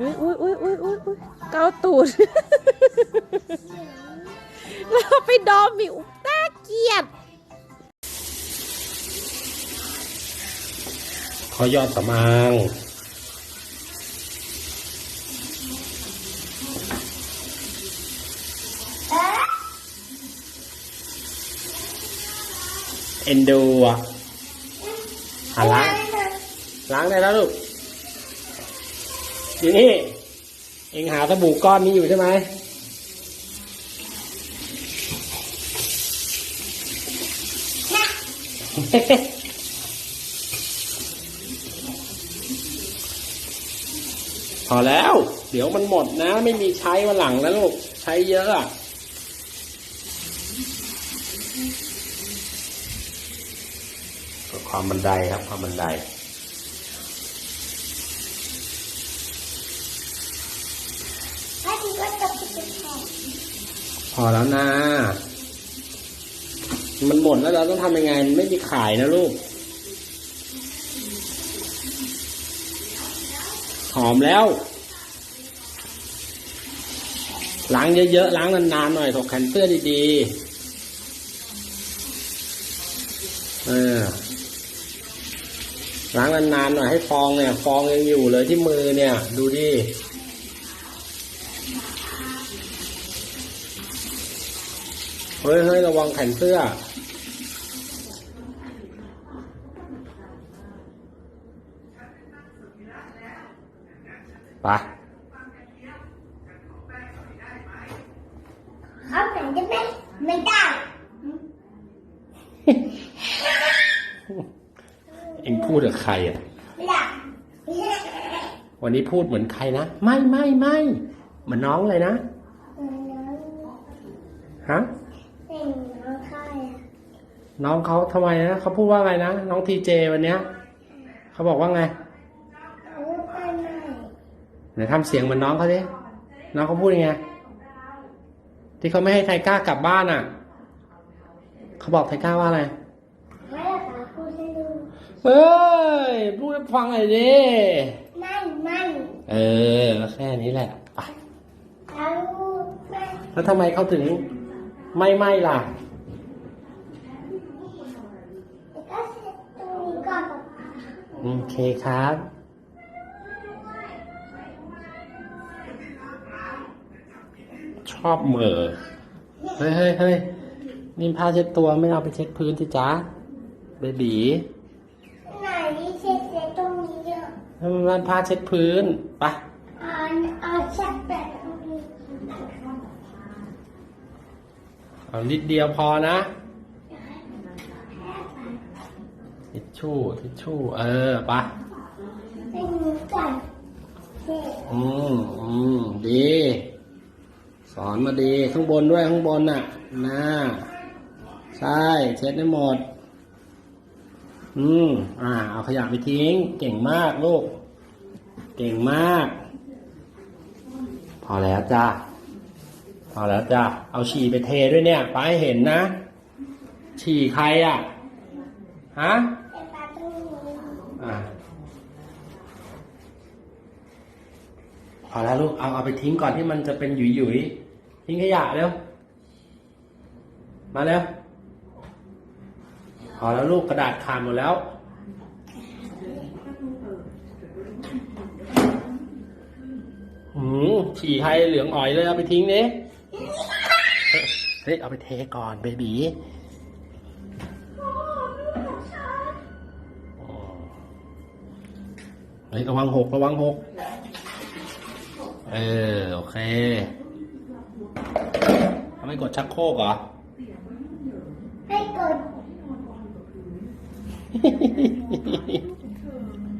อุ้ยอุ้ยอุ้ยอุ้ยอุ้ยอุ้ยเกาตูด เราไปดอมมิวน่าเกลียดขอยอดสมางเอ็นดูอะหาล้างล้างได้แล้วลูก อยู่นี่ เองหาสบู่ก้อนนี้อยู่ใช่ไหมพอแล้ว เดี๋ยวมันหมดนะ ไม่มีใช้วันหลังนะลูก ใช้เยอะอะความบันไดครับ ความบันได ถ้าคิดว่าจะไปเป็นของ พอแล้วนะ มันหมดแล้วเราต้องทำยังไง ไม่มีขายนะลูก หอมแล้ว ล้างเยอะๆ ล้างนานๆหน่อยถกแขนเสื้อดีๆ เออล้างนานๆหน่อยให้ฟองเนี่ย ฟองยังอยู่เลยที่มือเนี่ย ดูดิ เฮ้ยเฮ้ยระวังแขนเสื้อ ไปเขาไหนจะไม่ไม่ได้เอ็งพูดกับใครอะไม่ได้วันนี้พูดเหมือนใครนะ ไม่ไม่ไม่ เหมือนน้องเลยนะฮะเป็นน้องค่ายอะน้องเขาทำไมนะเขาพูดว่าไงนะน้องทีเจวันเนี้ยเขาบอกว่าไงเขาไม่ไม่ไหนทำเสียงเหมือนน้องเขาดิน้องเขาพูดยังไงที่เขาไม่ให้ไทก้ากลับบ้านอะเขาบอกไทก้าว่าอะไรไม่ได้ค่ะพูดให้ดูเฮ้ยพูดให้ฟังหน่อยดิไม่ไม่เออแค่นี้แหละไปแล้วไม่ แล้วทำไมเขาถึงไม่ไหม้ล่ะก็เสร็จตรงนี้ก่อนป๊าป๊าโอเคครับ ชอบเหม่อเฮ้ยเฮ้ยเฮ้ยนี่ผ้าเช็ดตัวไม่เอาไปเช็ดพื้นสิจ๊ะเบบีไหนเสร็จเสร็จตรงนี้เยอะให้มันผ้าเช็ดพื้นไปอ่าเอาชัดแบบตรงนี้ เอานิดเดียวพอนะทิชชู่ทิชชู่ เออไปเป็นนี้ก่อนเสร็จอืมอืมดี สอนมาดี ข้างบนด้วยข้างบนน่ะน้าใช่ เช็ดให้หมด อืมอ่า เอาขยะไปทิ้ง เก่งมากลูก เก่งมาก พอแล้วจ้า พอแล้วจ้าเอาฉี่ไปเทด้วยเนี่ยไปให้เห็นนะ ฉี่ใครอะฮะเป็นปลาตู้อ่าพอแล้วลูกเอาเอาไปทิ้งก่อนที่มันจะเป็นหยุยหยุยทิ้งขยะเร็วมาเร็วพอแล้วลูกกระดาษขาดหมดแล้วหืมฉี่ใครเหลืองอ่อยเลยเอาไปทิ้งดิ เฮ้ยเอาไปเทก่อนเบบีเฮ้ยระวังหกระวังหก เออ โอเคทำไมกดชักโครกเหรอ ให้กด